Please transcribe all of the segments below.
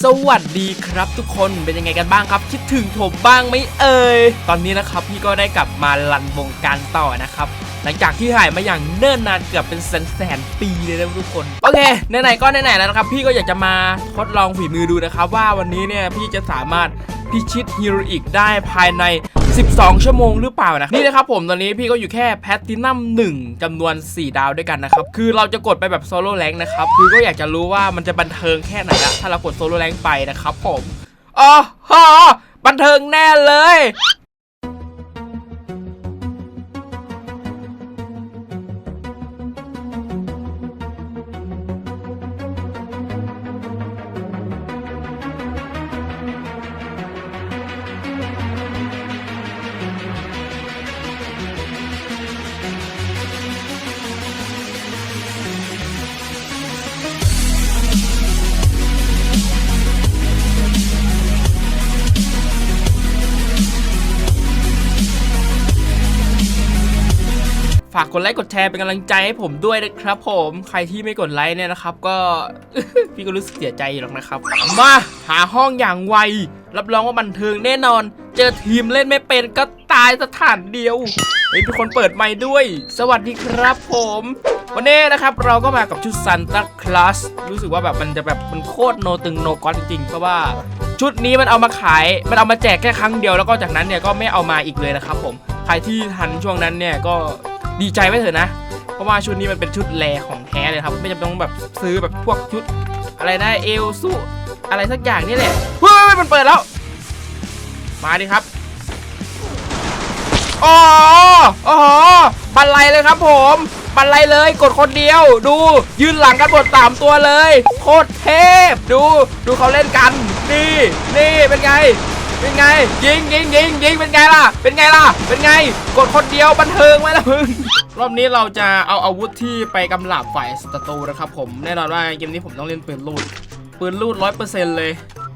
สวัสดีครับทุกคนเป็นยังไงกันบ้างครับ คิดถึงผมบ้างไหมเอ่ยตอนนี้นะครับพี่ก็ได้กลับมาลันวงการต่อนะครับ หลังจากที่หายมาอย่างเนิ่นนานเกือบเป็นแสนแสนปีเลยนะทุกคนโอเคไหนๆก็ไหนๆแล้วนะครับ พี่ก็อยากจะมาทดลองฝีมือดูนะครับ ว่าวันนี้เนี่ยพี่จะสามารถพิชิตฮีโรอีกได้ภายใน 12 ชั่วโมงหรือเปล่านะนี่นะครับผมตอนนี้พี่ก็อยู่แค่แพทตินัม1จำนวน 4 ดาวด้วยกันนะครับคือเราจะกดไปแบบโซโล่แรงนะครับคือก็อยากจะรู้ว่ามันจะบันเทิงแค่ไหนอะถ้าเรากดโซโล่แรงไปนะครับผมอ๋อฮะบันเทิงแน่เลย ฝากกดไลค์กดแชร์เป็นกำลังใจให้ผมด้วยนะครับ ผมใครที่ไม่กดไลค์เนี่ยนะครับ ก็พี่ก็รู้สึกเสียใจหรอกนะครับ มาหาห้องอย่างไว รับรองว่าบันเทิงแน่นอน เจอทีมเล่นไม่เป็นก็ตายสถานเดียวเฮ้ยทุกคนเปิดไมค์ด้วย สวัสดีครับผม วันนี้นะครับเราก็มากับชุดซันตาคลาสรู้สึกว่าแบบมันจะแบบมันโคตรโนตึงโนก้อนจริงๆเพราะว่าชุดนี้มันเอามาขาย มันเอามาแจกแค่ครั้งเดียวแล้วก็จากนั้นเนี่ยก็ไม่เอามาอีกเลยนะครับผม ใครที่ทันช่วงนั้นเนี่ยก็ ดีใจไว้เถอะนะ เพราะว่าชุดนี้มันเป็นชุดแรของแท้เลยครับ ไม่จำเป็นต้องแบบซื้อแบบพวกชุด อะไรนะเอลสุอะไรสักอย่างนี่แหละเฮ้ยมันเปิดแล้ว มาดิครับอ๋อโอ้โหบันไลเลยครับผมบันไลเลยกดคนเดียว ดูยืนหลังกันหมดสามตัวเลย โคตรเทพ ดูดูเขาเล่นกัน นี่ นี่เป็นไง เป็นไง ยิงยิงยิงยิงเป็นไงล่ะ เป็นไงล่ะ เป็นไง กดคนเดียวบันเทิงไหมล่ะมึงรอบนี้เราจะเอาอาวุธที่ไปกำลับฝ่ายศัตรูนะครับผมแน่นอนว่าเกมนี้ผมต้องเล่นปืนลูดปืนลูดร้อยเปอร์เซ็นต์เลย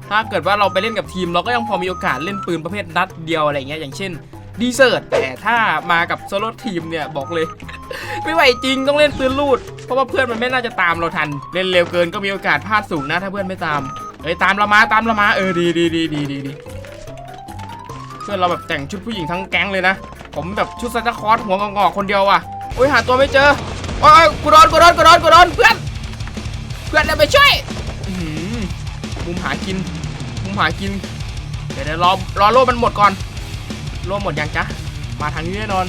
ถ้าเกิดว่าเราไปเล่นกับทีม เราก็ยังพอมีโอกาสเล่นปืนประเภทนัดเดียวอะไรเงี้ยอย่างเช่นดีเซอร์ตแต่ถ้ามากับโซโล่ทีมเนี่ยบอกเลย ไม่ไหวจริงต้องเล่นปืนลูด เพราะว่าเพื่อนมันไม่น่าจะตามเราทัน เล่นเร็วเกินก็มีโอกาสพลาดสูงนะ ถ้าเพื่อนไม่ตามเฮ้ยตามเรามาตามเรามาเออดีดีดีดีดี ดีเพื่อนเราแบบแต่งชุดผู้หญิงทั้งแก๊งเลยนะ ผมแบบชุดซันตาคลอสหัวงอกๆคนเดียวว่ะโอ้ยหาตัวไม่เจอโอ้ยกูโดนกูโดนกูโดนกูโดนเพื่อน เพื่อนเดินไปช่วยมุมหากิน มุมหากิน เดี๋ยวเดี๋ยวรอรอโล่มันหมดก่อน โล่หมดยังจ๊ะ มาทางนี้แน่นอน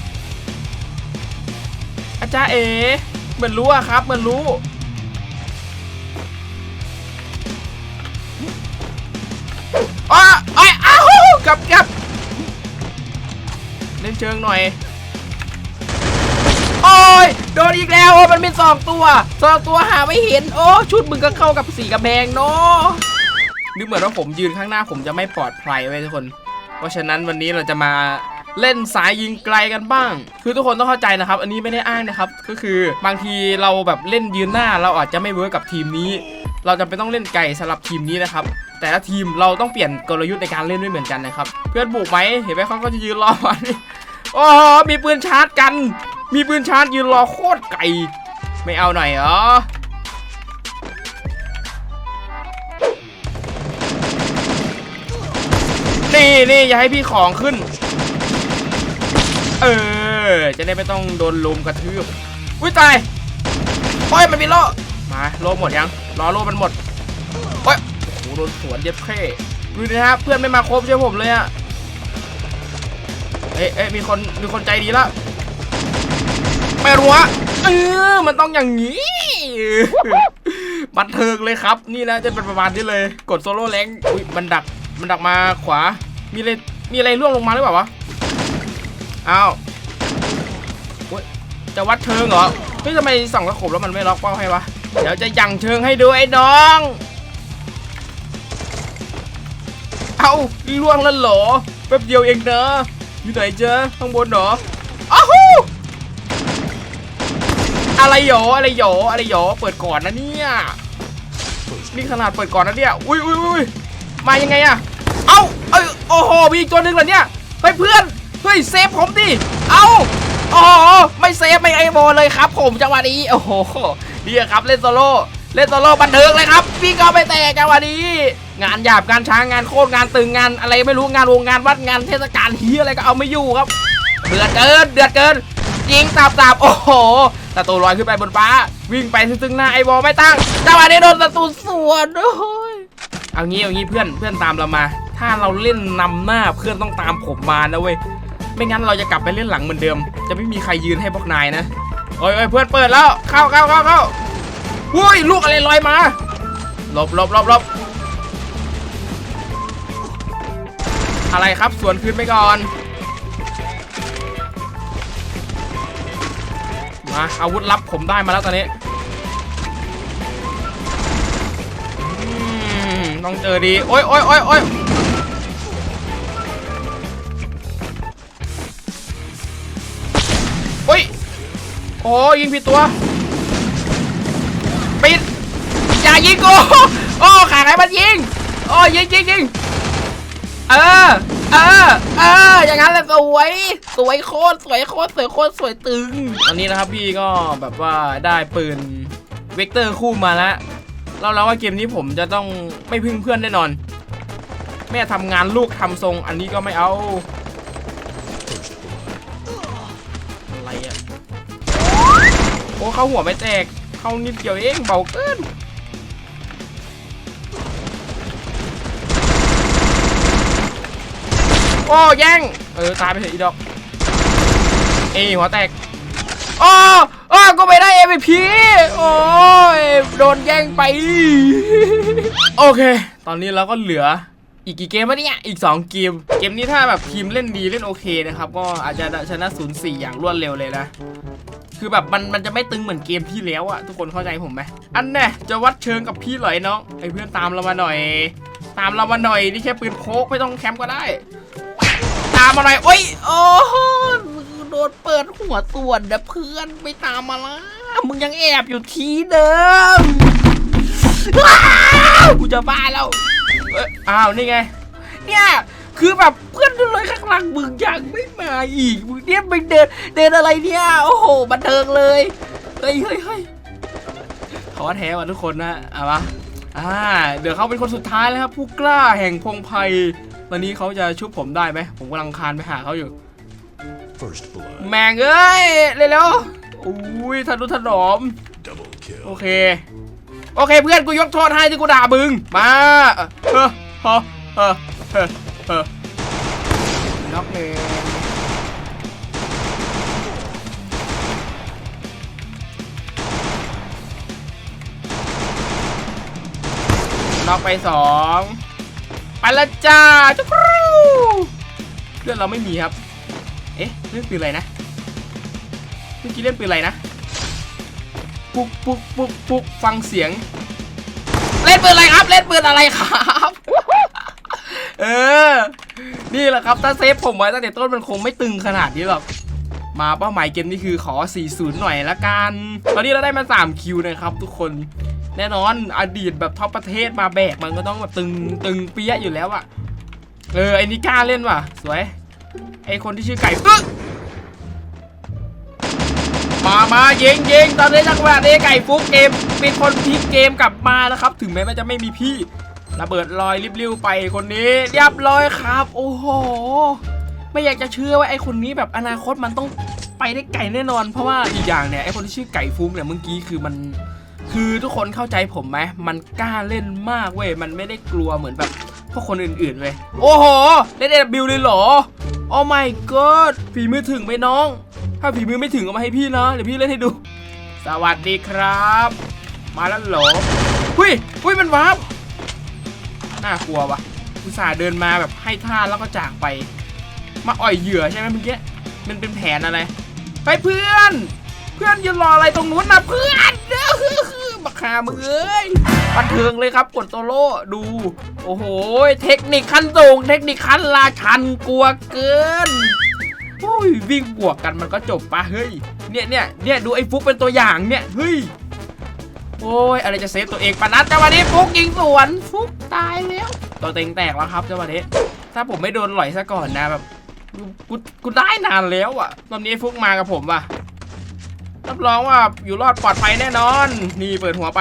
อาจารย์เอ๋เหมือนรู้อะครับเหมือนรู้อ้าไอ้อ้าวกลับกลับ ล่นเชิงหน่อย โอ้ยโดนอีกแล้วโอ้มันเป็นสองตัวสองตัวหาไม่เห็น โอ้ชุดมึงก็เข้ากับสีกระแพงเนาะดูเหมือนว่าผมยืนข้างหน้าผมจะไม่ปลอดภัยไว้ยทุกคน เพราะฉะนั้นวันนี้เราจะมาเล่นสายยิงไกลกันบ้าง คือทุกคนต้องเข้าใจนะครับ อันนี้ไม่ได้อ้างนะครับ ก็คือบางทีเราแบบเล่นยืนหน้า เราอาจจะไม่เวิร์กกับทีมนี้ เราจำเป็นต้องเล่นไกลสำหรับทีมนี้นะครับ แต่ละทีมเราต้องเปลี่ยนกลยุทธ์ในการเล่นไม่เหมือนกันนะครับ เพื่อนบุกไหมเห็นไหมเขาก็จะยืนรอไว้โอ้โหมีปืนชาร์จกัน มีปืนชาร์จยืนรอโคตรไกลไม่เอาหน่อยเหรอนี่นี่อย่าให้พี่ของขึ้น เออ จะได้ไม่ต้องโดนลุมกระทืบ อุ้ยตายโอ้ยมันมีโล่มาโล่หมดยัง รอโล่มันหมด โดนสวนเย็บเพ่ดูดินะครับเพื่อนไม่มาครบใช่ผมเลยอะเอ้ยเอ้ยมีคนมีคนใจดีละไม่รู้อะเออมันต้องอย่างนี้บันเทิงเลยครับ นี่นะจะเป็นประมาณนี้เลย กดโซโล่แรงอุ้ยมันดักมันดักมาขวา มีอะไรมีอะไรร่วงลงมาหรือเปล่าวะอ้าวโอ๊ยจะวัดเชิงเหรอเฮ้ยทำไมส่องกระขบแล้วมันไม่ล็อกเป้าให้วะ เดี๋ยวจะยังเชิงให้ดูไอ้น้อง เอาล่วงแล้วเหรอแป๊บเดียวเองเนอะอยู่ไหนเจอข้างบนเหรออ้าวหูอะไรหยออะไรหยออะไรหยอเปิดก่อนนะเนี่ยนี่ขนาดเปิดก่อนนะเนี่ยอุ้ยอุ้ยอุ้ยมายังไงอะเอ้าเอ้ยโอ้โหมีอีกตัวหนึ่งเหรอเนี่ยเฮ้ยเพื่อนเฮ้ยเซฟผมดิเอ้าอ้โหไม่เซฟไม่ไอโบเลยครับ ผมจังหวะนี้โอ้โหเดียครับเล่นโซโล่ เล่นโซโล่บันเทิงเลยครับพี่ก็ไปแตกกันวันนี้ งานหยาบงานช้างงานโคตรงานตึงงานอะไรไม่รู้งานวงงานวัดงานเทศกาลเฮียอะไรก็เอาไม่อยู่ครับเดือดเกินเดือดเกินยิงตับตับโอ้โหศัตรูลอยขึ้นไปบนฟ้า วิ่งไปซึ่งหน้าไอ้บอลไม่ตั้งจังหวะนี้โดนศัตรูสวนโอ้ยเอางี้เอางี้เพื่อนเพื่อนตามเรามา ถ้าเราเล่นนำหน้าเพื่อนต้องตามผมมานะเว้ยไม่งั้นเราจะกลับไปเล่นหลังเหมือนเดิม จะไม่มีใครยืนให้พวกนายนะโอ้ยโอ้ยเพื่อนเปิดแล้วเข้าเข้าเข้าเข้า อุ้ยลูกอะไรลอยมาหลบหลบหลบหลบอะไรครับสวนคืนไปก่อน มาอาวุธลับผมได้มาแล้วตอนนี้ต้องเจอดี โอ้ยโอ้ยโอ้ยโอ้ยโอ้ย โอ้ยิงผิดตัว ย่ายิงกูโอ้ขาไหนมันยิงโอ้ยิงยิงยิงเออเออเอออย่างนั้นแหละสวยสวยโคตรสวยโคตรสวยโคตรสวยตึงตอนนี้นะครับพี่ก็แบบว่าได้ปืนเวกเตอร์คู่มาแล้วเราแล้วว่าเกมนี้ผมจะต้องไม่พึ่งเพื่อนแน่นอน แม่ทำงานลูกทำทรง อันนี้ก็ไม่เอาอะไรอะโอ้เข้าหัวไม่แตกเข้านิดเดียวเองเบาเกิน โอ้แย่ง เออตายไปเถอะอีดอก เอยหัวแตกโอ้โอ้ก็ไม่ได้ MVP โอ้ยโดนแย่งไป โอเค ตอนนี้เราก็เหลือ อีกกี่เกมวะเนี่ย อีก 2 เกม เกมนี้ถ้าแบบทีมเล่นดีเล่นโอเคนะครับ ก็อาจจะชนะ 0-4 อย่างรวดเร็วเลยนะ คือแบบมันมันจะไม่ตึงเหมือนเกมที่แล้วอะทุกคนเข้าใจผมไหม อันแน่จะวัดเชิงกับพี่เหรอยน้องไอ้เพื่อนตามเรามาหน่อย ตามเรามาหน่อยนี่แค่ปืนโคกไม่ต้องแคมป์ก็ได้ ตามมาหน่อยโอ้ยโอ้โหโดนเปิดหัวส่วนนะเพื่อนไม่ตามมาละมึงยังแอบอยู่ที่เดิมว้าวกูจะบ้าแล้ว เอ้ยอ้าวนี่ไง เนี่ยคือแบบเพื่อนเลยข้างหลังมึงยังไม่มาอีกมึงเนี่ยไปเดินเดินอะไรเนี่ยโอ้โหบันเทิงเลยเฮ้ยเฮ้ยเฮ้ยท้อแท้ว่ะทุกคนนะเอาวะอ่าเดี๋ยวเขาเป็นคนสุดท้ายแล้วครับผู้กล้าแห่งพงไพรตอนนี้เขาจะชุบผมได้ไหมผมกำลังคานไปหาเขาอยู่ First blood. แม่งเอ้ยเร็วๆอุ้ยทะนุถนอม Double โอ kill. เค โอเคเพื่อนกูยกโทษให้ที่กูด่ามึง มาเฮ้อเฮ้อเฮ้อเฮ้อเฮ้อน็อกหนึ่งน็อกไปสองไปละจ้าจุ๊กรูเพื่อนเราไม่มีครับ เอ๊ะเล่นปืนอะไรนะ เมื่อกี้เล่นปืนอะไรนะ ปุ๊กปุ๊กปุ๊กปุ๊กฟังเสียง เล่นปืนอะไรครับ เล่นปืนอะไรครับ เออ นี่แหละครับ ถ้าเซฟผมไว้ตั้งแต่ต้นมันคงไม่ตึงขนาดนี้หรอกมาเป้าหมายเกมนี้คือขอ 40 หน่อยละกัน ตอนนี้เราได้มา 3 คิวนะครับ ทุกคน แน่นอนอดีตแบบท็อปประเทศมาแบกมันก็ต้องแบบตึงตึงเปี้ยอยู่แล้วอะเออไอ้นี่กล้าเล่นว่ะ สวย ไอ้คนที่ชื่อไก่ปึ๊ก มามายิงยิงตอนนี้จังหวะนี้ไก่ฟุกเกม เป็นคนพลิกเกมกลับมานะครับ ถึงแม้มันจะไม่มีพี่ระเบิดลอยริบลิ้วไปคนนี้เรียบร้อยครับ โอ้โห ไม่อยากจะเชื่อว่าไอ้คนนี้แบบอนาคตมันต้องไปได้ไกลแน่นอน เพราะว่าอีกอย่างเนี่ยไอ้คนที่ชื่อไก่ฟุกเนี่ยเมื่อกี้คือมัน คือทุกคนเข้าใจผมไหมมันกล้าเล่นมากเว้ยมันไม่ได้กลัวเหมือนแบบพวกคนอื่นๆเว้ยโอ้โหเล่นเอ็บิวเลยเหรอโอ้ my god ฝีมือถึงไหมน้อง ถ้าฝีมือไม่ถึงเอามาให้พี่นะ เดี๋ยวพี่เล่นให้ดู สวัสดีครับ มาแล้วเหรอหุยหุยมันวาร์ปน่ากลัววะอุตส่าห์เดินมาแบบให้ท่าแล้วก็จากไป มาอ่อยเหยื่อใช่ไหมเมื่อกี้มันเป็นแผนอะไร ไปเพื่อน เพื่อนยืนรออะไรตรงนู้นนะเพื่อนบักคามึงเอ้ยบันเทิงเลยครับกดโตโล่ดู โอ้โห เทคนิคขั้นสูง เทคนิคขั้นราชันกลัวเกิน โอ้ยวิ่งบวกกันมันก็จบปะเฮ้ยเนี่ยเนี่ยเนี่ยดูไอ้ฟุกเป็นตัวอย่างเนี่ยเฮ้ยโอ้ยอะไรจะเซฟตัวเองปะนัดจังหวะนี้ฟุกยิงสวนฟุกตายแล้วตัวเต็งแตกแล้วครับจังหวะนี้ถ้าผมไม่โดนหล่อยซะก่อนนะแบบกูกูได้นานแล้วอะตอนนี้ฟุกมากับผมว่ะรับรองว่าอยู่รอดปลอดภัยแน่นอน นี่เปิดหัวไป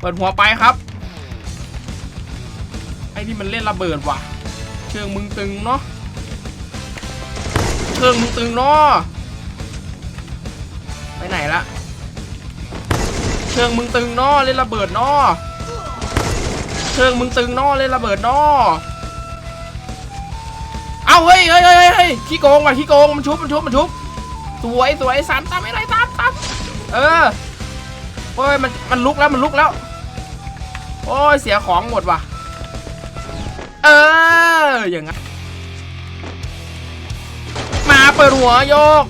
เปิดหัวไปครับไอ้นี่มันเล่นระเบิดว่ะ เชิงมึงตึงเนาะ เชิงมึงตึงเนาะไปไหนละเชิงมึงตึงเนาะเล่นระเบิดเนาะเชิงมึงตึงเนาะเล่นระเบิดเนาะเอาเฮ้ยเฮ้ยเฮ้ยเฮ้ยขี้โกงว่ะขี้โกงมันชุบมันชุบมันชุบสวยสวยสามตามอะไรตามตามเออโอ้ยมันมันลุกแล้วมันลุกแล้ว โอ้ยเสียของหมดว่ะ เอออย่างงั้น เปิดหัวโยก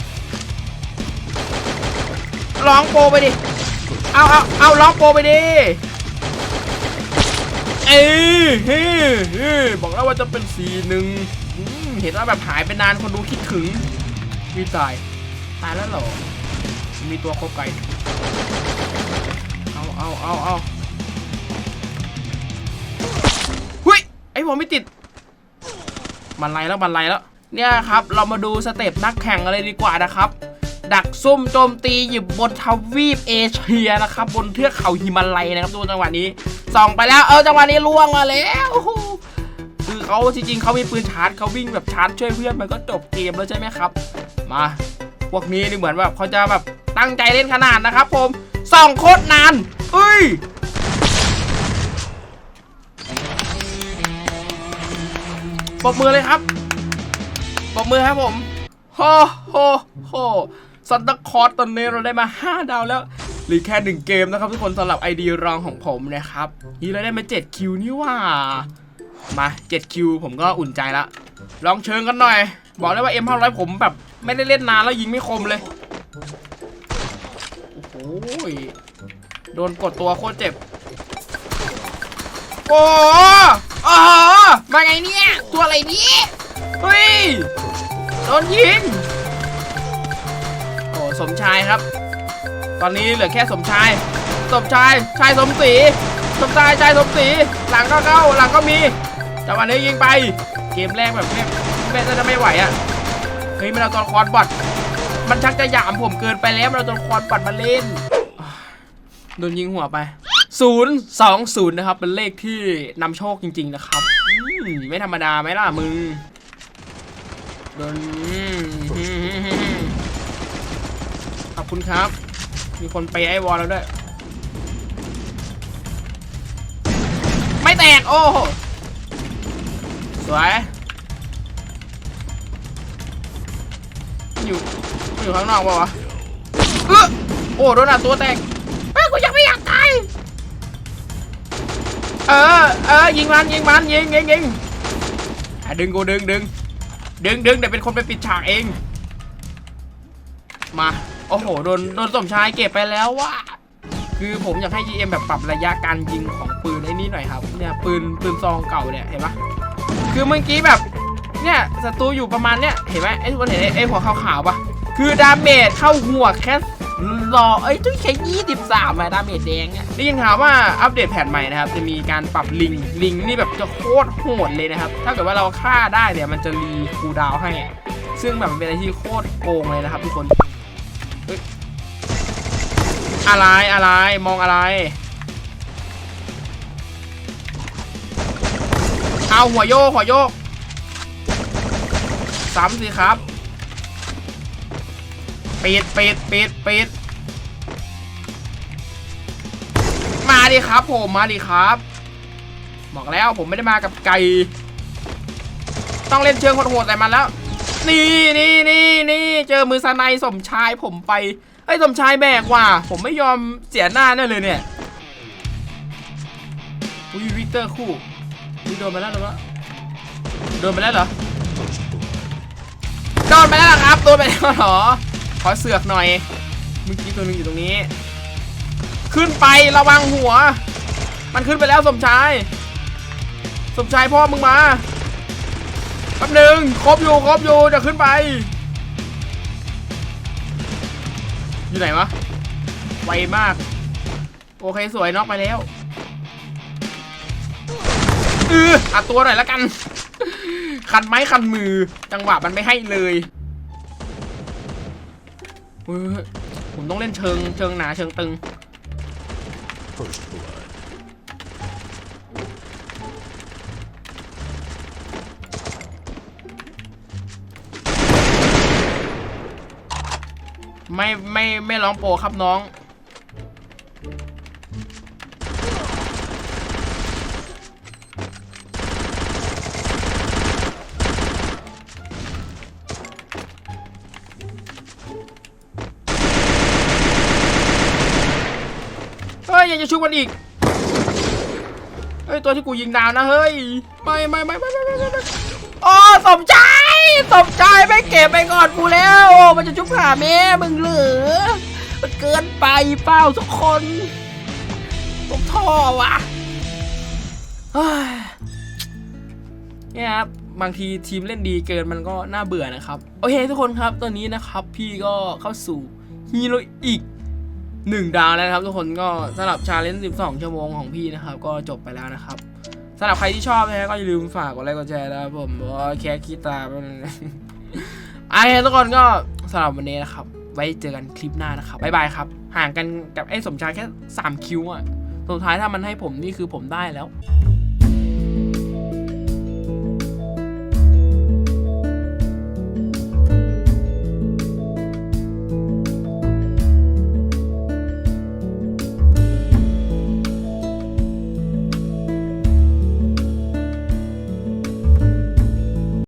ร้องโปรไปดิ เอาเอาเอาร้องโปรไปดิ เอ้ยเฮ้ยเฮ้ยบอกแล้วว่าจะเป็นสีหนึ่งเห็นว่าแบบหายไปนานคนดูคิดถึงวิตาย ตายแล้วเหรอ มีตัวครบไก่ เอาเอาเอาเอาหุยไอ้ผมไม่ติดบันไลแล้วบันไลแล้ว เนี่ยครับเรามาดูสเต็ปนักแข่งอะไรดีกว่านะครับ ดักซุ่มโจมตีอยู่บนทวีปเอเชียนะครับ บนเทือกเขาหิมาลัยนะครับตัวจังหวะนี้ส่องไปแล้วเออจังหวะนี้ล่วงมาแล้วคือเขาจริงๆเขามีปืนชาร์จเขาวิ่งแบบชาร์จช่วยเพื่อนมันก็จบเกมแล้วใช่ไหมครับ มาพวกนี้นี่เหมือนแบบเขาจะแบบตั้งใจเล่นขนาดนะครับ ผมส่องโคตรนานเอ้ยปรบมือเลยครับ ปรบมือครับผมโฮโฮโฮซันตาคอร์ตอนนี้เราได้มา 5 ดาวแล้วหรือแค่ 1 เกมนะครับทุกคนสำหรับไอดีรองของผมนะครับนี่เราได้มา 7 คิวนี่ว่า มา 7 คิวผมก็อุ่นใจละ ลองเชิงกันหน่อย บอกเลยว่า M500 ผมแบบ ไม่ได้เล่นนานแล้วยิงไม่คมเลย โอ้โหยโดนกดตัวโคตรเจ็บ โอ้โหอ๋อมาไงเนี่ย ตัวอะไรเนี่ยเฮ้ย โดนยิง โอ้สมชายครับ ตอนนี้เหลือแค่สมชาย สมชาย ชายสมศรี สมชาย ชายสมศรี หลังก็เข้า หลังก็มีจังหวะนี้ยิงไป เกมแรกแบบแม่แม่จะไม่ไหวอะ เฮ้ยมันเอาตัวละครบอดมันชักจะหยามผมเกินไปแล้วมันเอาตัวละครบอดมาเล่น โดนยิงหัวไป0 2 0 นะครับ เป็นเลขที่นำโชคจริง ๆ นะครับ ไม่ธรรมดาไหมล่ะมึง โดนขอบคุณครับ มีคนไปไอวอลแล้วด้วย ไม่แตก โอ้โหสวย อยู่อยู่ข้างนอกป่าวะเออโอ้โดนอัดตัวแตกเฮ้ยกูยังไม่อยากตาย เออ เออ ยิงมัน ยิงมัน ยิงยิงยิงอะดึงกูดึงดึง ดึงดึงเดี๋ยวเป็นคนไปปิดฉากเอง มา โอ้โห โดน โดนสมชายเก็บไปแล้วว่ะ คือผมอยากให้ GM แบบปรับระยะการยิงของปืนไอ้นี่หน่อยครับ เนี่ยปืนปืนซองเก่าเนี่ยเห็นปะคือเมื่อกี้แบบ เนี่ยศัตรูอยู่ประมาณเนี่ยเห็นไหมไอ้ทุกคนเห็นไอ้ไอ้หัวขาวๆปะคือดาเมจเข้าหัวแค่ รอเอ้ยต้องแค่ยี่สิบสามอะดาเมจแดงเนี่ยได้ยินข่าวว่าอัปเดตแพทใหม่นะครับ จะมีการปรับลิง ลิงนี่แบบจะโคตรโหดเลยนะครับ ถ้าเกิดว่าเราฆ่าได้เนี่ยมันจะรีคูดาวให้ ซึ่งแบบมันเป็นอะไรที่โคตรโกงเลยนะครับทุกคนอะไรอะไรมองอะไรเอาหัวโยกหัวโยกซ้ำสิครับปิดปิดปิดปิด ดิครับ ผมมาดิครับ บอกแล้วผมไม่ได้มากับไก่ ต้องเล่นเชิงโหดๆใส่มันแล้ว นี่นี่นี่นี่เจอมือสไนสมชายผมไปไอ้สมชายแบกว่ะผมไม่ยอมเสียหน้าแน่เลยเนี่ยอุ้ยวิกเตอร์คู่โดนไปแล้วโดนแล้วโดนไปแล้วเหรอโดนไปแล้วครับโดนไปแล้วเหรอขอเสือกหน่อยเมื่อกี้ตัวนึงอยู่ตรงนี้ ขึ้นไประวังหัว มันขึ้นไปแล้วสมชาย สมชายพ่อมึงมาแป๊บหนึ่งครบอยู่ครบอยู่จะขึ้นไป อยู่ไหนวะ ไวมาก โอเคสวยน็อกไปแล้วเอออัดตัวหน่อยแล้วกัน คันไม้คันมือ จังหวะมันไม่ให้เลยเฮ้ยผมต้องเล่นเชิงเชิงหนาเชิงตึง first blood. ไม่ไม่ไม่ร้องโปรครับน้อง ชุบมันอีกเฮ้ยตัวที่กูยิงดาวนะเฮ้ยไม่ไม่ไม่ไม่ไม่ไม่โอ้สมใจสมใจไม่เก็บไปก่อนกูแล้วมันจะชุบหาแม่มึงเหรือมันเกินไปเปล่าทุกคนตกท่อวะเนี่ยครับบางทีทีมเล่นดีเกินมันก็น่าเบื่อนะครับ โอเคทุกคนครับตอนนี้นะครับ พี่ก็เข้าสู่ฮีโร่อีก หนึ่งดาวแล้วนะครับ ทุกคนก็สำหรับชาเลนจ์12 ชั่วโมงของพี่นะครับ ก็จบไปแล้วนะครับสำหรับใครที่ชอบนะฮะก็อย่าลืมฝากกดไลค์กดแชร์นะครับผมเพราะแค่คิดตามไอ้ทุกคนก็สำหรับวันนี้นะครับ ไว้เจอกันคลิปหน้านะครับบ๊ายบายครับ ห่างกันกับไอ้สมชายแค่ 3 คิวอะสุดท้ายถ้ามันให้ผมนี่คือผมได้แล้ว